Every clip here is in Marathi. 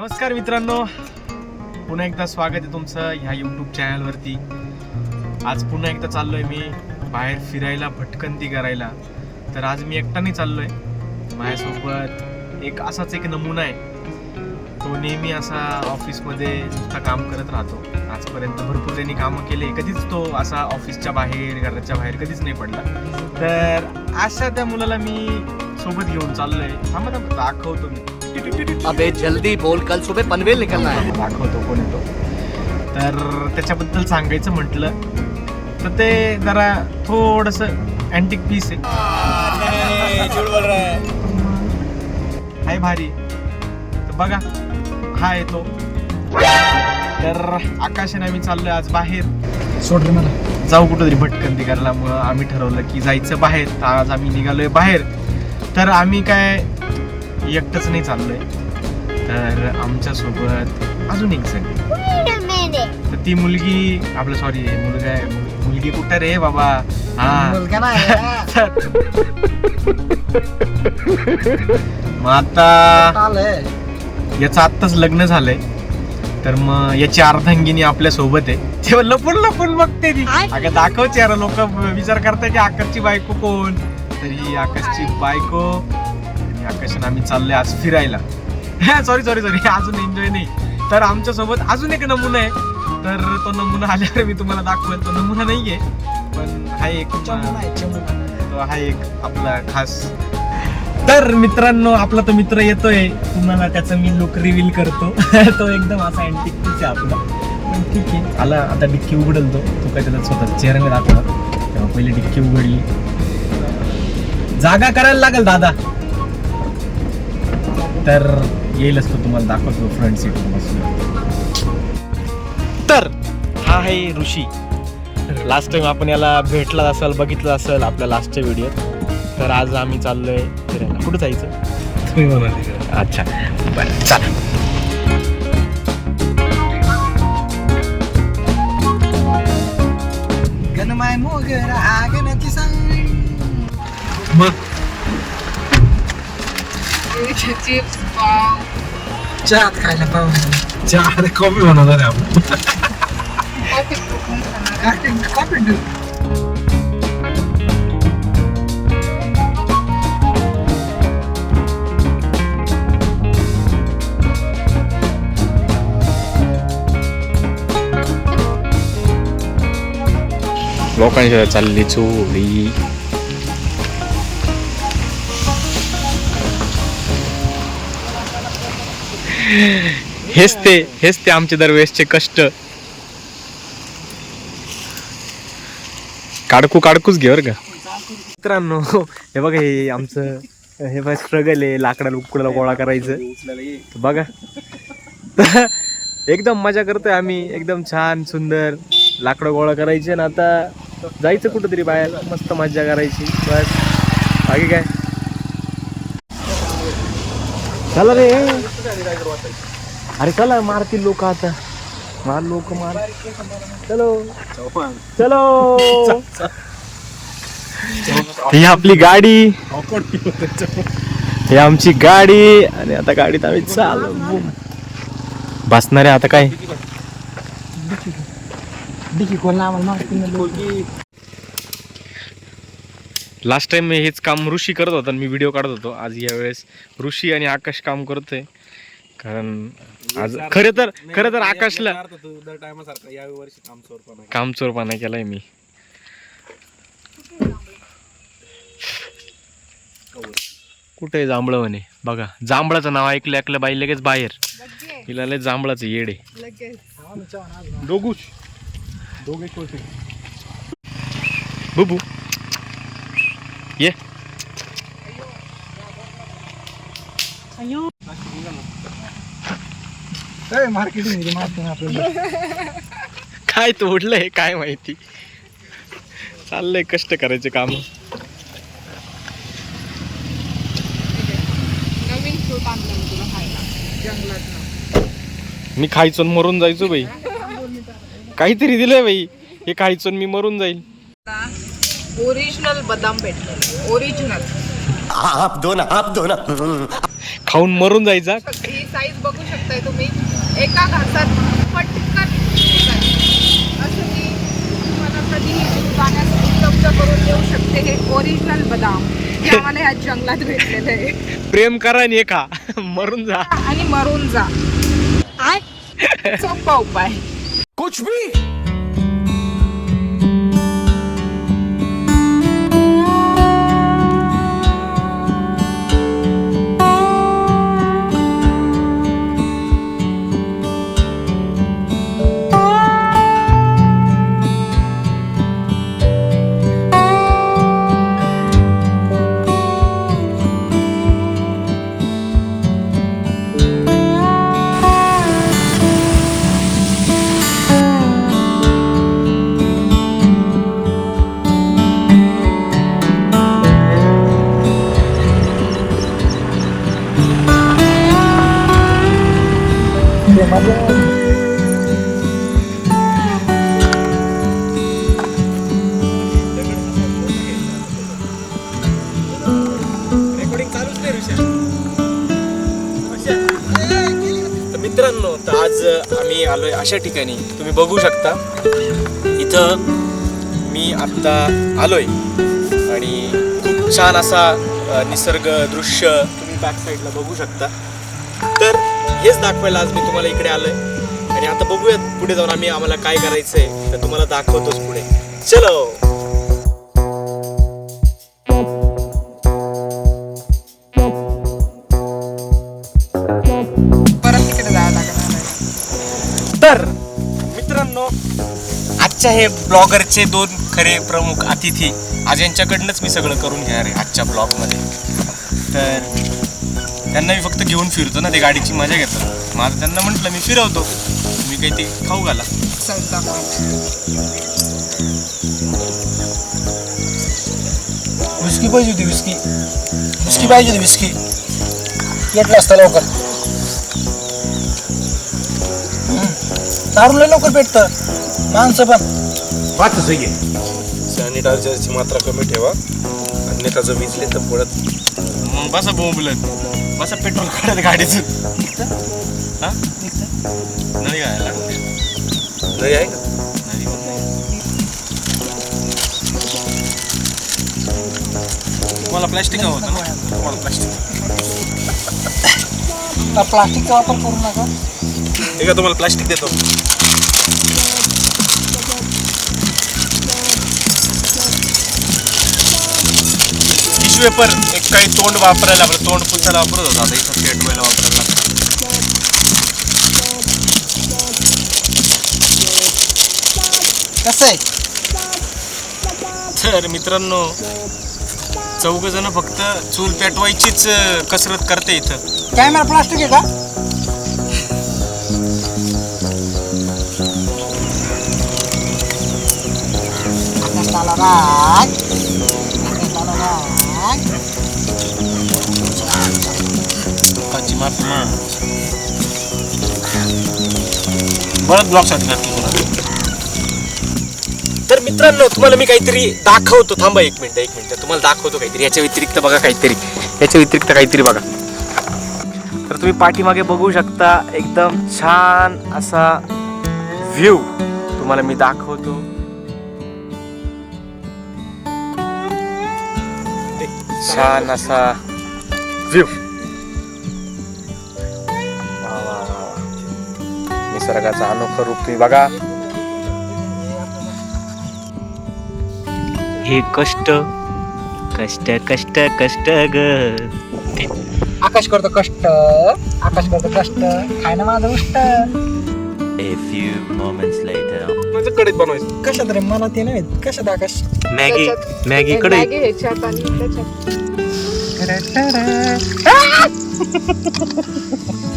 नमस्कार मित्रांनो. पुन्हा एकदा स्वागत आहे तुमचं ह्या यूट्यूब चॅनलवरती आज पुन्हा एकदा चाललोय मी बाहेर फिरायला भटकंती करायला. तर आज मी एकटा चाललोय. माझ्यासोबत एक असाच एक नमुना आहे. तो नेहमी असा ऑफिसमध्ये नुसता काम करत राहतो. आजपर्यंत भरपूर त्यांनी कामं केले. कधीच तो असा ऑफिसच्या बाहेर घराच्या बाहेर कधीच नाही पडला. तर अशा त्या मुलाला मी सोबत घेऊन चाललोय. थांबा थांबा दाखवतो मी. अबे जल्दी बोल. कल सुबह पनवेल निकलना है. दाखवतो कोण येतो तर त्याच्याबद्दल सांगायचं म्हटलं तर ते जरा थोडस अँटिक पीस आहे. हाय भारी. तर बघा हा येतो तर आकाश आणि आम्ही चाललोय आज बाहेर. सोड मला. जाऊ कुठंतरी भटकंती करायला. मग आम्ही ठरवलं की जायचं बाहेर. तर आज आम्ही निघालोय बाहेर. तर आम्ही काय एकटंच नाही चाललोय. तर आमच्यासोबत अजून एक जण. तर ती मुलगी आपलं सॉरी मुलगा आहे. मुल- मुलगी कुठं रे बाबा? हा. मुलगा नाही मग आता आलंय. याचं आत्ताच लग्न झालंय. तर मग याची अर्धांगिनी आपल्यासोबत आहे. तेव्हा लपून लपून बघते ती. अगं दाखवच यार लोक विचार करताय की आकाशची बायको कोण? तर ही आकाशची बायको आणि आकाशाने आम्ही चाललोय आज फिरायला. सॉरी सॉरी सॉरी अजून एन्जॉय नाही. तर आमच्यासोबत अजून एक नमुना आहे. तर तो नमुना आल्यावर मी तुम्हाला दाखवेल. तो नमुना नाहीये पण हा एक आहे. तो हा एक आपला खास. तर मित्रांनो आपला तो मित्र येतोय. तुम्हाला त्याचं मी लुक रिव्हील करतो. तो एकदम असा अँटिक आहे आपला. पण ठीक आहे. आला आता डिक्की उघडल तो तो काय त्याचा स्वतः चेहऱ्याने दाखवला. तेव्हा पहिली डिक्की उघडली. जागा करायला लागेल दादा. तर येईलच तो तुम्हाला दाखवतो फ्रंट सीट तर हा आहे ऋषी. लास्ट टाइम आपण याला भेटला असेल बघितलं असेल आपल्या लास्टच्या व्हिडिओत तर आज आम्ही चाललोय फिरायला. कुठं जायचं? अच्छा. बरं चला. गणमाय मोगरा आगनाची सांग मग चिप्स पाव चहात खायला पाहू चहा कॉफी बनवणार आहे आपण कॉफी कुठून खाणार कॉफी देऊ लोकांशी चालली चोरी हेच ते हेच ते आमचे दरवेळेसचे कष्ट. काडकू काडकूच घे बर का. मित्रांनो हे बघा हे आमचं हे बघा स्ट्रगल आहे लाकडाला उकडाला गोळा करायचं. बघा. एकदम मजा करतोय आम्ही एकदम छान सुंदर लाकडं गोळा करायचे. आणि आता जायचं कुठंतरी बाहेर मस्त मजा करायची. बस. बाकी काय? चला रे. अरे चला मारतील लोक आता. मार लोक मार. चलो. चलो. ही आपली गाडी. ही आमची गाडी. आणि आता गाडीत आम्ही चाल बसणारे आता काय डिकी कोण आम्हाला माहिती नाही लास्ट टाइम हेच काम ऋषी करत होता आणि मी व्हिडिओ काढत होतो. आज यावेळेस ऋषी आणि आकाश काम करतोय. कारण आज खरे तर खरं तर आकाशला काम चोरपणा केलाय मी. कुठे जांभळं म्हणे? बघा जांभळाचं नाव ऐकलं ऐकलं बाई लगेच बाहेर. हिला लय जांभळाचं येडे लगेच. दोघूच बुबू. मार्केटिंग माहिती नाही आपल्याला. काय तोडलंय काय माहिती? चाललंय कष्ट करायचे काम. नवीन फ्रूट आणलं मी तुला खायला. जंगलात मी खायचो मरून जायचो बाई. काहीतरी दिलंय बाई. हे खायचो मी मरून जाईल. ओरिजिनल बदाम भेटले ओरिजिनल आप दो ना आप दो ना. खाऊन मरून जायचा. ही साईज बघू शकताय तुम्ही. एका घासात पटकन. असं की तुम्हाला कधीही दूध पाण्यास उपलब्ध करून देऊ शकते हे ओरिजिनल बदाम. हे आम्हाला ह्या जंगलात भेटलेलं आहे. प्रेम करा आणि हे खा. मरून जा. आणि मरून जा. सोपा उपाय. कुछ भी आलो आलोय अशा ठिकाणी. तुम्ही बघू शकता. इथं मी आत्ता आलोय. आणि खूप छान असा निसर्ग दृश्य तुम्ही बॅक साईडला बघू शकता. तर हेच दाखवायला आज मी तुम्हाला इकडे आलोय. आणि आता बघूयात पुढे जाऊन आम्ही आम्हाला काय करायचं आहे तर तुम्हाला दाखवतोच पुढे. चलो! आजच्या हे ब्लॉगरचे दोन खरे प्रमुख अतिथी आज यांच्याकडनंच मी सगळं करून घेणार आहे आजच्या ब्लॉगमध्ये. तर त्यांना मी फक्त घेऊन फिरतो ना ते गाडीची मजा घेतो आता त्यांना म्हटलं मी फिरवतो. मी काही ते खाऊ घाला. विस्की पाहिजे होती विस्की. विस्की पाहिजे होती विस्की. येतलं असतं लवकर. दारू लय लवकर पेटतं. माणसं पण. बात तो सही है सॅनिटायझरची मात्रा कमी ठेवा. अन्यथा विजले तर पडत मग बसा बोंबलत बसा पेट्रोल काढत गाडीचं. हा? नळी घालायला लागते. नाही आहे का. तुम्हाला प्लॅस्टिक हवं होतं ना? तुम्हाला प्लॅस्टिक. प्लास्टिकचा वापर करू नका. ठीक आहे तुम्हाला प्लास्टिक देतो. टिश्यू पेपर एक काही तोंड वापरायला आपलं तोंड पुसायला वापरत होता. आता इथं पेटवायला वापरायला कसं आहे? तर मित्रांनो चौघ जण फक्त चूल पेटवायचीच कसरत करते इथं. कॅमेरा प्लास्टिक आहे का? तर मित्रांनो तुम्हाला मी काहीतरी दाखवतो. थांबा एक मिनिट एक मिनिट. तुम्हाला दाखवतो काहीतरी. याच्या व्यतिरिक्त बघा काहीतरी. याच्या व्यतिरिक्त काहीतरी बघा. तर तुम्ही पाठीमागे बघू शकता एकदम छान असा व्ह्यू तुम्हाला मी दाखवतो. छान असा व्ह्यू निसर्गाचा अनोखं रूप तुम्ही बघा. हे कष्ट कष्ट कष्ट कष्ट ग. आकाश करतो कष्ट आकाश करतो कष्ट. खाय ना माझं उष्ट. A few moments later. माझं कडीत बनवायचं. कशात रे? मला ते नाही कशात आकाश? मॅगी. त्याच्यात- मॅगी कडे मॅगी ह्याच्यात आणि त्याच्यात.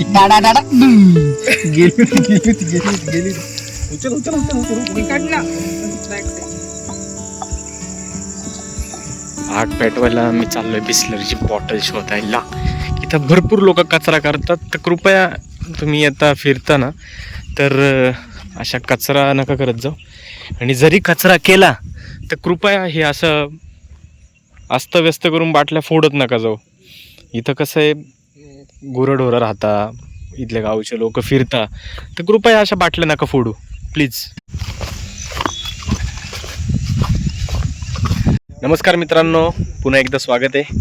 डाडा डाडा गेली होती गेली होती गेली होती गेली होती. उचल उचल उचल उचल. आग पेटवायला मी चाललोय बिस्लरीची बॉटल शोधायला. इथं भरपूर लोक कचरा करतात. तर कृपया तुम्ही आता फिरताना. तर अं, अशा कचरा नका करत जाऊ. आणि जरी कचरा केला तर कृपया हे असं अस्तव्यस्त करून बाटल्या फोडत नका जाऊ. इथं कसं आहे गुरंढोरं राहता इथल्या गावचे लोक फिरता तर कृपया अशा बाटल्या नका फोडू प्लीज. नमस्कार मित्रांनो पुन्हा एकदा स्वागत आहे.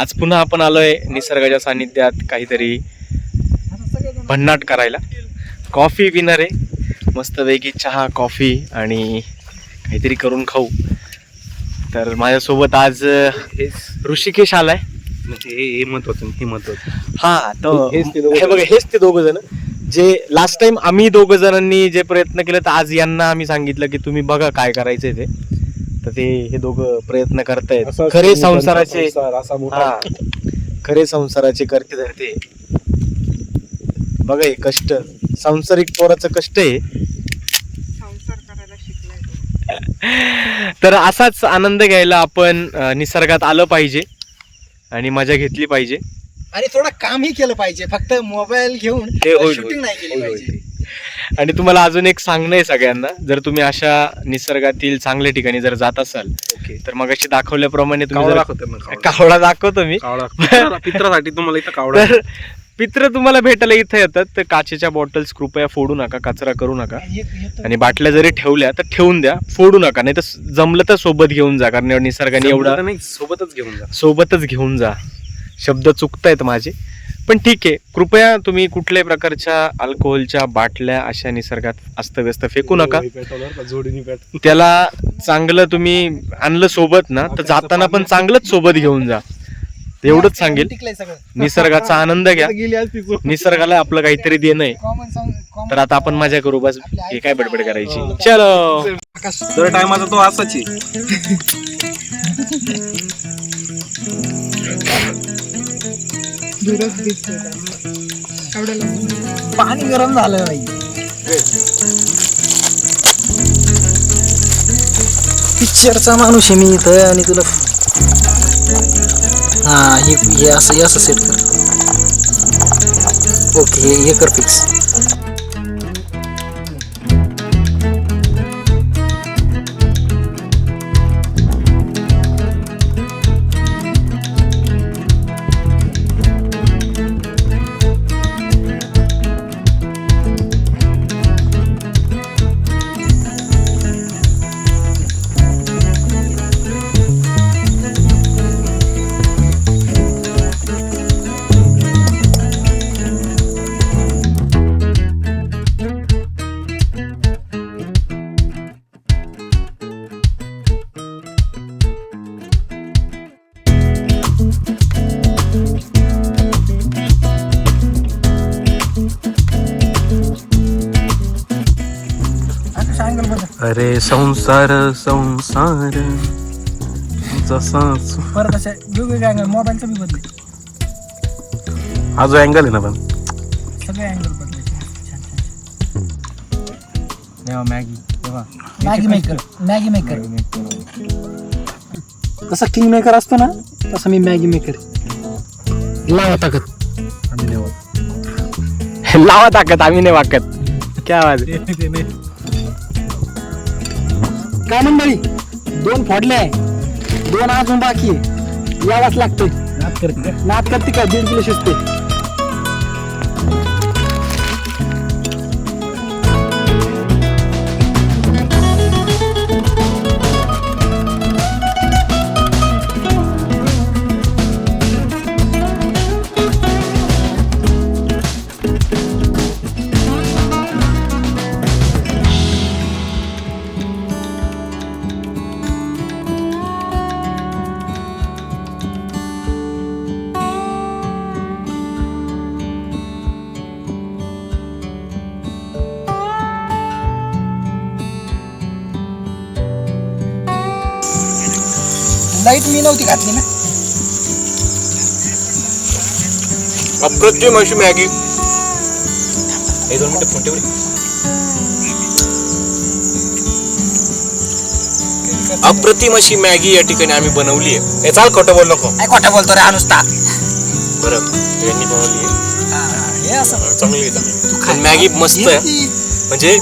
आज पुन्हा आपण आलोय निसर्गाच्या सानिध्यात काहीतरी भन्नाट करायला. कॉफी विनर आहे. मस्तपैकी चहा कॉफी आणि काहीतरी करून खाऊ. तर माझ्यासोबत आज ऋषिकेश आलाय. हे हे महत्वाचं हे महत्वाचं. हा तो हेच ते दोघं हे बघा हेच ते दोघ जण. जे लास्ट टाइम आम्ही दोघ जणांनी जे प्रयत्न केले तर आज यांना आम्ही सांगितलं की तुम्ही बघा काय करायचंय ते. तर ते हे दोघं प्रयत्न करतायत. खरे संसाराचे हा. खरे संसाराचे करते धरते. बघा हे कष्ट. सांसारिक पोराचं कष्ट आहे. संसार करायला शिकलाय तर असाच आनंद घ्यायला आपण अं, निसर्गात आलं पाहिजे आणि मजा घेतली पाहिजे. आणि थोडं कामही केलं पाहिजे. फक्त मोबाईल घेऊन हे होईल, शूटिंग नाही केली होईल, पाहिजे. आणि तुम्हाला अजून एक सांगणं आहे सगळ्यांना. जर तुम्ही अशा निसर्गातील चांगल्या ठिकाणी जर जात असाल ओके. तर मग अशी दाखवल्याप्रमाणे तुम्ही कावळा जर दाखवतो मग कावळा. कावळा दाखवतो मी. कावळा. पित्रासाठी तुम्हाला इथं कावळा. तर पित्र तुम्हाला भेटायला इथं येतात तर काचेच्या बॉटल्स कृपया फोडू नका कचरा करू नका. आणि बाटल्या जरी ठेवल्या तर ठेवून द्या फोडू नका नाही तर जमलं तर सोबत घेऊन जा कारण निसर्गाने एवढा नाही सोबतच घेऊन जा. सोबतच घेऊन जा. शब्द चुकतायत माझे. पण ठीक आहे कृपया तुम्ही कुठल्याही प्रकारच्या अल्कोहोलच्या बाटल्या अशा निसर्गात अस्तव्यस्त फेकू नका. त्याला चांगलं तुम्ही आणलं सोबत ना तर जाताना पण चांगलंच सोबत घेऊन जा. एवढंच सांगेल. टिकलंय सगळं. निसर्गाचा आनंद घ्या. गेली आज ती जोड. निसर्गाला आपलं काहीतरी देणं आहे. कॉमन तर आता आपण मजा करू बस हे काय बडबड करायची? चलो. दर टायमाचा तो असाच आहे. पाणी गरम झालं बाई. पिक्चरचा माणूस आहे मी इथं आणि तुला हा हे हे असं हे असं सेट कर. ओके हे हे कर फिक्स अरे संसार संसार. जसा परत असे वेगवेगळे अँगल मोबाईलचं बी बदले हा जो अँगल आहे ना पण. सगळे अँगल बदलायचे छान छान तेव्हा मॅगी तेव्हा. मॅगी मेकर मॅगी मेकर जसा किंग मेकर असतो ना तसा मी मॅगी मेकर लावा टाकत लावा ताकद आम्ही नाही वाकत क्या आवाज आहे? काय मंडळी? दोन फोडले. आहे दोन अजून बाकी यावाच लागतंय. नात करते नात करते का? दीड किलो शिजते. मी नव्हती घातली ना. अप्रतिम अशी मॅगी. हे दोन मिनिटं फोन ठेवले अप्रतिम अशी मॅगी या ठिकाणी आम्ही बनवली आहे. हे चाल खोटं बोल नको. काय खोटं बोलतो रे अनुष्ता बरं यांनी बनवली हे असं. चांगली आहे, चांगली आहे. पण मॅगी मस्त आहे. म्हणजे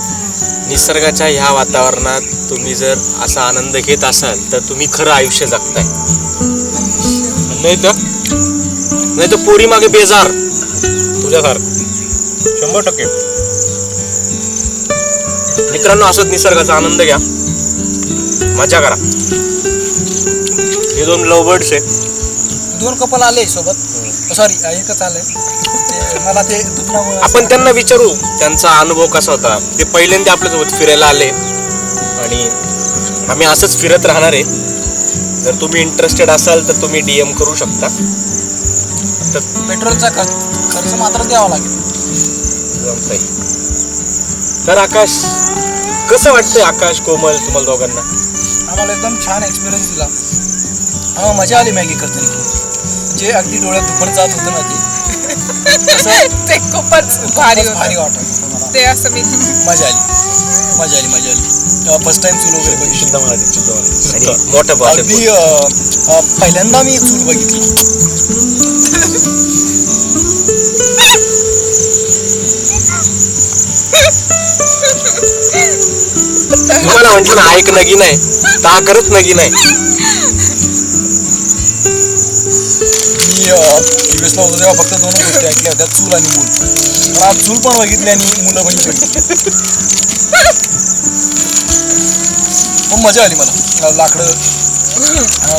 निसर्गाच्या ह्या वातावरणात तुम्ही जर असा आनंद घेत असाल तर तुम्ही खरं आयुष्य जगताय. नाही तर? नाही तर पोरी मागे बेजार. तुझ्यासारखं शंभर टक्के. मित्रांनो असंच निसर्गाचा आनंद घ्या. मजा करा. हे दोन लव बर्ड्स आहे. दोन कपल आले सोबत. सॉरी एकच आलंय. ते मला ते आपण त्यांना विचारू त्यांचा अनुभव कसा होता? ते पहिल्यांदा आपल्यासोबत फिरायला आले. आणि आम्ही असंच फिरत राहणार आहे. जर तुम्ही इंटरेस्टेड असाल तर तुम्ही डीएम करू शकता. तर पेट्रोलचा खर्च खर्च मात्र द्यावा लागेल. जमतंय. तर आकाश कसं वाटतंय आकाश कोमल तुम्हाला दोघांना? आम्हाला एकदम छान एक्सपिरियन्स दिला. हा मजा आली मॅगी करताना. जे अगदी डोळ्यात दुपण जात होतं ना ते. खूपच भारी भारी होतं. वाटत ते असं मी. मजा आली. मजा आली मजा आली. फर्स्ट टाइम चूल वगैरे बघितली. आणि मोठं भाषेत अगदी अं, अं, पहिल्यांदा मी चूल बघितली. तुम्हाला म्हटलं ना ऐक नगी नाही ता करत नगी नाही? मी युएसला होतो तेव्हा फक्त दोन गोष्टी ऐकल्या होत्या चूल आणि मूल. पण आज चूल पण बघितली आणि मुलं पण बघितली. खूप मजा आली मला. लाकडं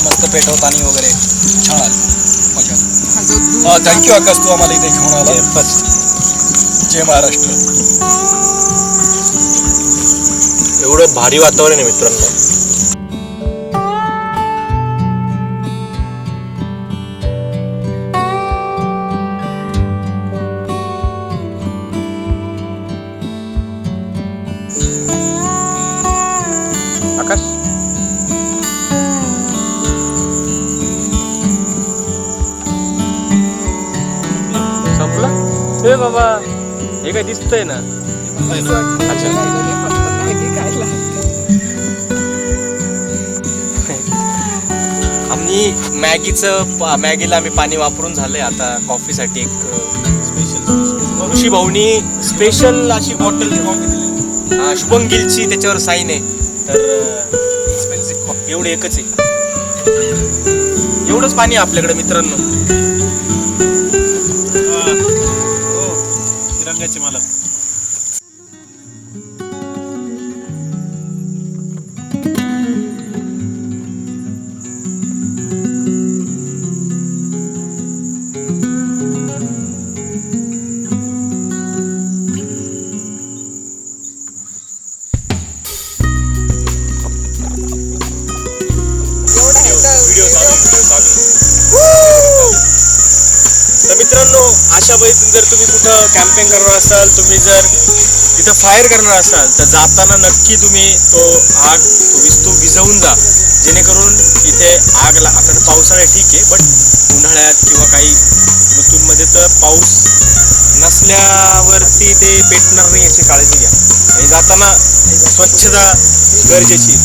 मस्त पेटवतानी वगैरे. छान आली. मजा हा थँक्यू आकाश तू आम्हाला इथे घेऊन आला. जय महाराष्ट्र. एवढं भारी वातावरण आहे मित्रांनो. काय दिसतंय ना? आम्ही मॅगीचं मॅगीला आम्ही पाणी वापरून झालंय आता कॉफीसाठी एक स्पेशल ऋषी भाऊनी स्पेशल अशी बॉटल शुभम गिलची त्याच्यावर साईन आहे. तर एक्सपेन्सिव्ह एवढे एकच आहे. एवढंच पाणी आहे आपल्याकडे मित्रांनो. तिरंग्याचे मला जर तुम्ही कुठं कॅम्पिंग करणार असाल तुम्ही जर तिथं फायर करणार असाल तर जाताना नक्की तुम्ही तो आग तो विस्तू विझवून जा. जेणेकरून इथे आग ला आता तर पावसाळ्यात ठीक आहे बट उन्हाळ्यात किंवा काही ऋतूंमध्ये तर पाऊस नसल्यावरती ते पेटणार नाही याची काळजी घ्या. आणि जाताना स्वच्छता गरजेची